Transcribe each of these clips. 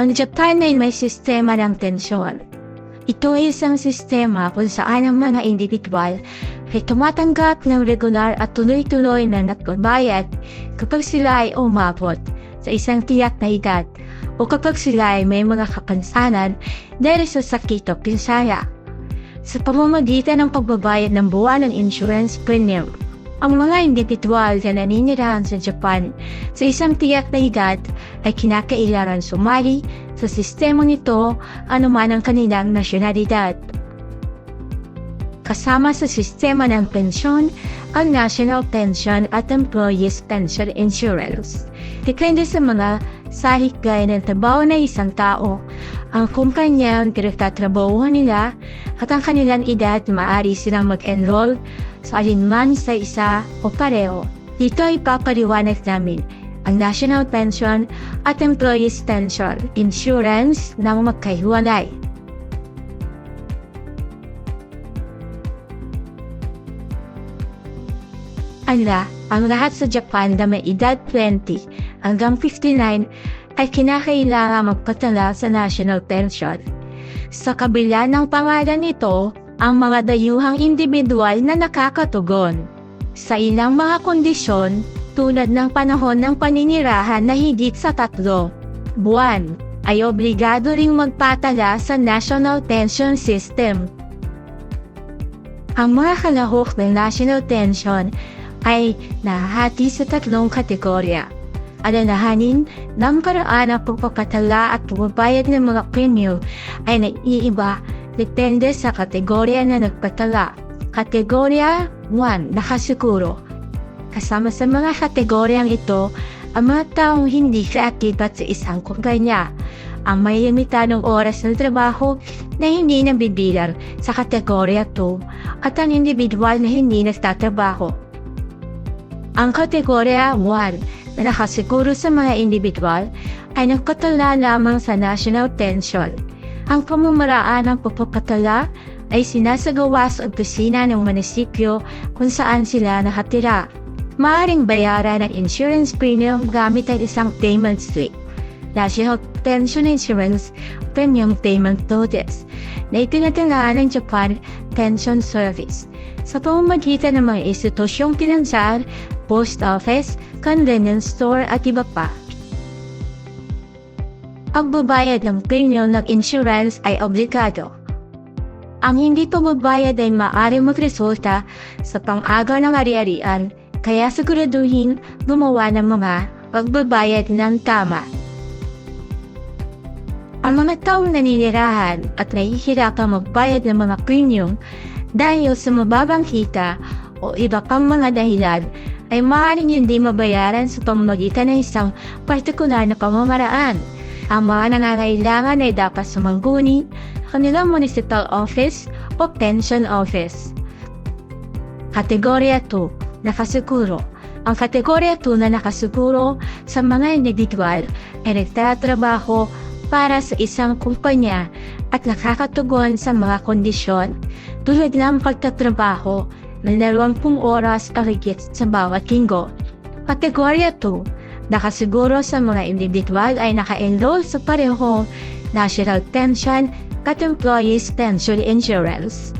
Ang Japan ay may sistema ng tensyon. Ito ay isang sistema kung saan ang mga individual ay tumatanggap ng regular at tuloy-tuloy na nagbabayad kapag sila ay umabot sa isang tiyak na edad o kapag sila ay may mga kapansanan dahil sa sakit o pinsaya. Sa pamamagitan ng pagbabayad ng buwan ng insurance premium, ang mga individual na naninirahan sa Japan sa isang tiyak na edad ay kinakailangan sumali sa sistemang ito anuman ang kanilang nasyonalidad. Kasama sa sistema ng pensyon ang National Pension at Employees Pension Insurance. Depende sa mga sahig gaya ng trabaho na isang tao, ang kumpanya ang pinagtatrabahuhan nila at ang kanilang edad maaari silang mag-enroll sa alinman sa isa o pareho. Dito ay papaliwanag namin ang National Pension at Employees Pension Insurance ng magkahiwalay. Ala, ang lahat sa Japan na may edad 20 hanggang 59 ay kinakailangan magpatala sa national pension. Sa kabila ng pangalan nito, ang mga dayuhang individual na nakakatugon. Sa ilang mga kondisyon, tulad ng panahon ng paninirahan na higit sa tatlo, buwan, ay obligado ring magpatala sa National Pension System. Ang mga kalahok ng National Pension ay nahati sa tatlong kategorya. Alalahanin ng paraan ng pagpapatala at pagbabayad ng mga premium ay naiiba depende sa kategorya na nagpatala. Kategorya 1, nakasiguro. Kasama sa mga kategoryang ito, ang mga taong hindi kreatibat sa isang kumpanya, ang may limitadong oras ng trabaho na hindi nabibilang sa kategorya 2 at ang individual na hindi nagtatrabaho. Ang kategorya 1 na nakasiguro sa mga individual ay nagpatala lamang sa national pension. Ang pamamaraan ng pagpapatala ay sinasagawa sa opisina ng munisipyo kung saan sila nakatira. Maaring bayaran ng insurance premium gamit ang isang payment slip. National Pension Insurance Premium Payment Notice na itinatalaan ng Japan Pension Service sa pamamagitan ng mga institusyong pinansyal, post office, convenience store at iba pa. Ang babayad ng premium ng insurance ay obligado. Ang hindi pagbabayad ay maaari magresulta sa pang-aga ng ari-arian kaya siguraduhin gumawa ng mga pagbabayad ng tama. Ang mga taong naninirahan at nahihirapang magbayad ng mga premium dahil sa mababang kita o iba pang mga dahilan ay maaaring hindi mabayaran sa pamamagitan ng isang partikular na pamamaraan. Ang mga nangangailangan ay dapat sumangguni kanilang municipal office o pension office. Kategorya 2, nakasiguro. Ang kategorya 2 na nakasiguro sa mga individual ay nagtatrabaho para sa isang kumpanya at nakakatugon sa mga kondisyon tulad ng pagtatrabaho ng 20 oras kahigit sa bawat linggo. Kategorya 2, nakasiguro sa mga individual ay naka-enroll sa parehong National Pension at Employees Pension Insurance.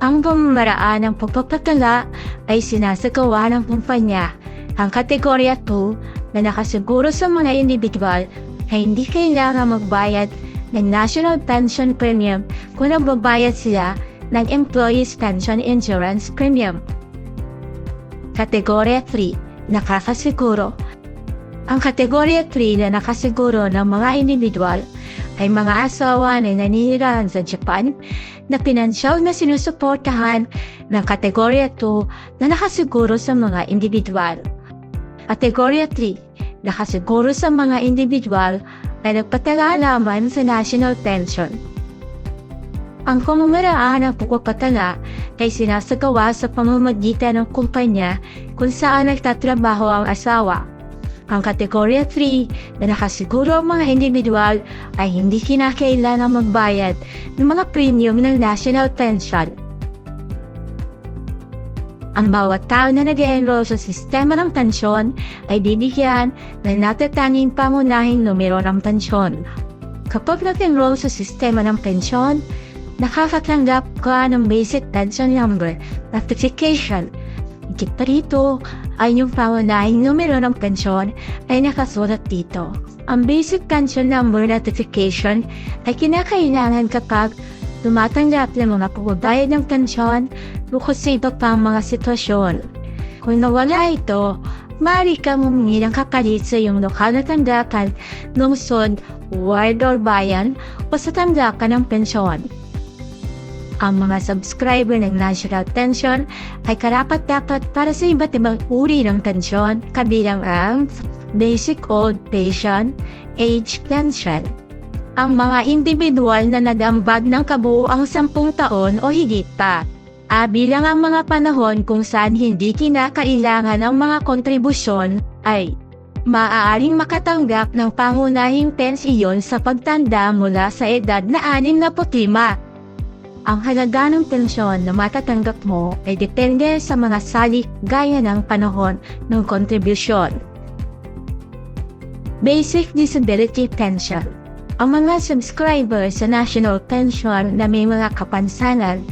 Ang pamamaraan ng pagpapatala ay sinasagawa ng kumpanya. Ang kategorya 2 na nakasiguro sa mga individual ay hindi kailangan magbayad ng National Pension Premium kung nagbabayad sila ng Employees Pension Insurance Premium. Kategorya 3, nakakasiguro. Ang kategorya 3 na nakasiguro ng mga individual ay mga asawa na naninirahan sa Japan na pinansyal na sinusuportahan ng kategorya 2 na nakasiguro sa mga individual. Kategorya 3, nakasiguro sa mga individual na nagpatala lamang sa national pension. Ang pamamaraan ng pagpapatala ay sinasagawa sa pamamagitan ng kumpanya kung saan nagtatrabaho ang asawa. Ang kategorya 3 na nakasiguro ang mga individual ay hindi kinakailangan magbayad ng mga premium ng national pension. Ang bawat tao na nag-enroll sa sistema ng pensyon ay bibigyan ng natatanging pangunahing numero ng pensyon. Kapag nag-enroll sa sistema ng pensyon, nakakatanggap ka ng basic pension number notification. Higit pa rito, ay yung pangunahing numero ng pensyon ay nakasulat dito. Ang basic pension number notification ay kinakailangan kapag tumatanggap ng mga pagbabayad ng pensyon bukod sa iba pang mga sitwasyon. Kung nawala ito, maaari kang humingi ng kapalit sa iyong lokal na tanggapan, lungsod, ward or bayan o sa tanggapan ng pensyon. Ang mga subscriber ng National Pension ay karapat-dapat para sa iba't ibang uri ng pensyon kabilang ang Basic Old Pension, Age Pension, ang mga individual na nagambag ng kabuuang sampung taon o higit pa. Ah, bilang ang mga panahon kung saan hindi kinakailangan ang mga kontribusyon ay maaaring makatanggap ng pangunahing pensiyon sa pagtanda mula sa edad na 65. Ang halaga ng pensyon na matatanggap mo ay depende sa mga salik gaya ng panahon ng kontribusyon. Basic Disability Pension Ang mga subscriber sa National Pension na may mga kapansanan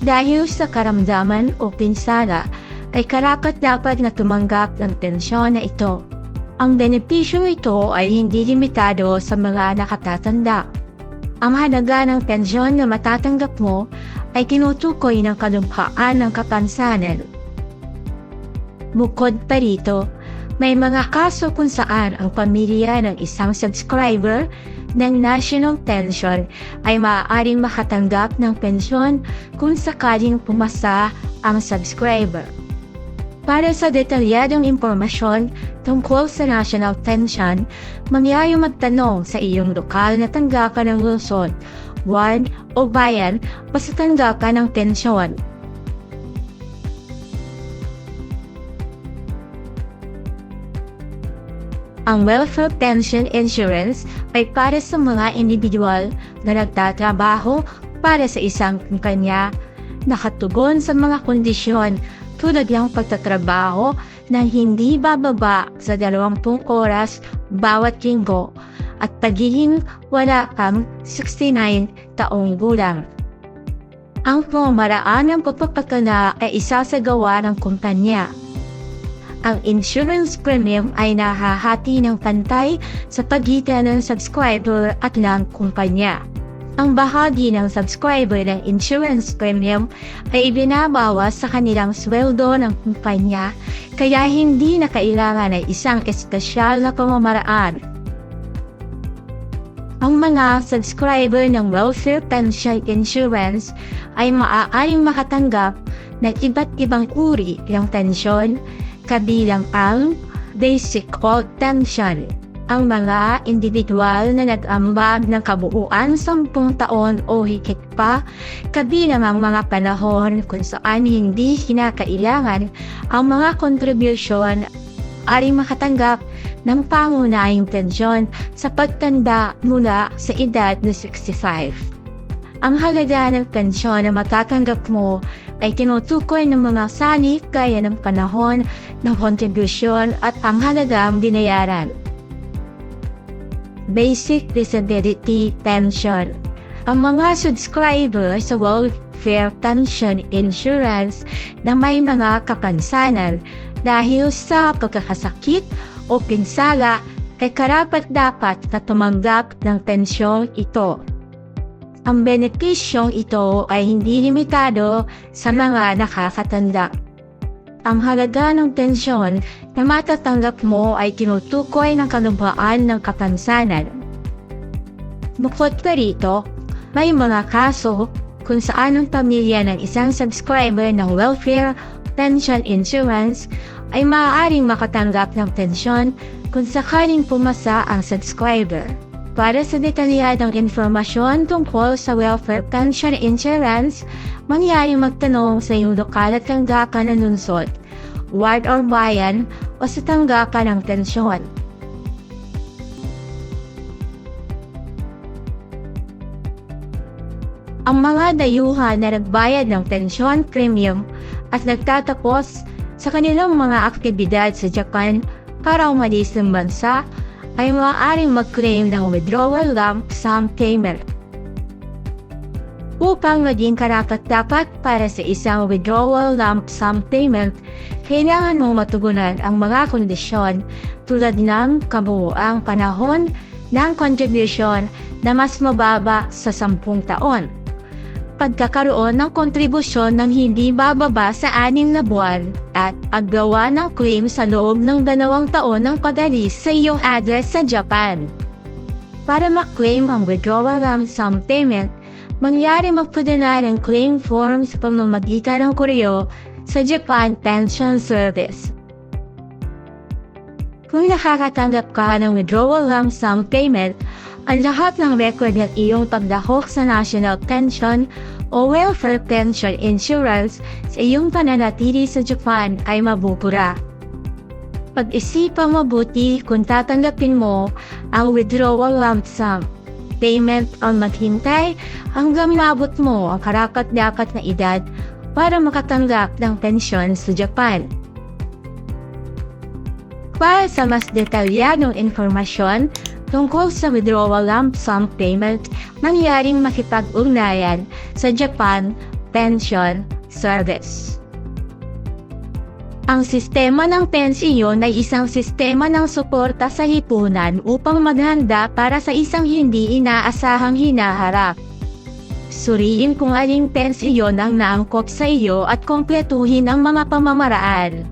dahil sa karamdaman o pinsala ay karapat dapat na tumanggap ng pensyon na ito. Ang benepisyo ito ay hindi limitado sa mga nakatatanda. Ang halaga ng pensyon na matatanggap mo ay tinutukoy ng kalumpaan ng kapansanan. Bukod pa rito, may mga kaso kung saan ang pamilya ng isang subscriber ng National Pension ay maaaring makatanggap ng pensyon kung sakaling pumasa ang subscriber. Para sa detalyadong impormasyon tungkol sa National Pension, mangyayo magtanong sa iyong lokal na tanggapan ng lungsod, ward o bayan o sa tanggapan ng pensyon. Ang Welfare Pension Insurance ay para sa mga individual na nagtatrabaho para sa isang kumpanya nakatugon sa mga kondisyon tulad ng pagtatrabaho na hindi bababa sa 20 oras bawat linggo at pagiging wala kang 69 taong gulang. Ang pumaraan ng pagpapakala ay isa sa gawa ng kumpanya ang insurance premium ay nahahati ng pantay sa pagitan ng subscriber at ng kumpanya. Ang bahagi ng subscriber ng insurance premium ay ibinabawas sa kanilang sweldo ng kumpanya kaya hindi na kailangan ng isang espesyal na pamamaraan. Ang mga subscriber ng Welfare Pension Insurance ay maaaring makatanggap ng iba't ibang uri ng pensyon kabilang ang basic old pension. Ang mga individual na nag-ambag ng kabuuan 10 taon o higit pa, kabilang ang mga panahon kung saan hindi kinakailangan ang mga kontribusyon ay makatanggap ng pangunahing pensyon sa pagtanda mula sa edad na 65. Ang halaga ng pensyon na matatanggap mo ay tinutukoy ng mga salik gaya ng panahon ng kontribusyon at ang halagang binayaran. Basic Disability Pension Ang mga subscriber sa Welfare Pension Insurance na may mga kapansanan dahil sa pagkakasakit o pinsala ay karapat dapat na tumanggap ng pensyon ito. Ang benepisyong ito ay hindi limitado sa mga nakakatanda. Ang halaga ng pensyon na matatanggap mo ay tinutukoy ng kalumpaan ng kapansanan. Bukod pa rito, may mga kaso kung saan ang pamilya ng isang subscriber ng welfare pension insurance ay maaaring makatanggap ng pensyon kung sakaling pumasa ang subscriber. Para sa detalyadong informasyon tungkol sa welfare pension insurance, mangyaring magtanong sa iyong lokal at tanggapan ng lungsod, ward or bayan o sa tanggapan ng pensyon. ang mga dayuhan na nagbayad ng pensyon premium at nagtatapos sa kanilang mga aktibidad sa Japan para umalis ng bansa ay maaaring mag-claim ng withdrawal lump sum payment. Upang maging karapat-dapat para sa isang withdrawal lump sum payment, kailangan mong matugunan ang mga kondisyon tulad ng kabuuang panahon ng contribution na mas mababa sa 10 taon. Pagkakaroon ng kontribusyon ng hindi bababa sa anim na buwan at paggawa ng claim sa loob ng dalawang taon ng pag-alis sa iyong address sa Japan. Para maklaim ang withdrawal sum payment, mangyari magpadala ng claim form sa pamamagitan ng koreo sa Japan Pension Service. Kung nakakatanggap ka ng withdrawal lump sum payment, ang lahat ng record ng iyong pagdahok sa National Pension o Welfare Pension Insurance sa iyong pananatili sa Japan ay mabubura. Pag-isipang mabuti kung tatanggapin mo ang withdrawal lump sum payment o maghintay hanggang maabot mo ang karapat-dapat na edad para makatanggap ng pensyon sa Japan. Para sa mas detalyadong informasyon tungkol sa withdrawal lump sum payment, mangyaring makipag-ugnayan sa Japan Pension Service. Ang sistema ng pensiyon ay isang sistema ng suporta sa lipunan upang maghanda para sa isang hindi inaasahang hinaharap. Suriin kung aling pensiyon ang naangkop sa iyo at kompletuhin ang mga pamamaraan.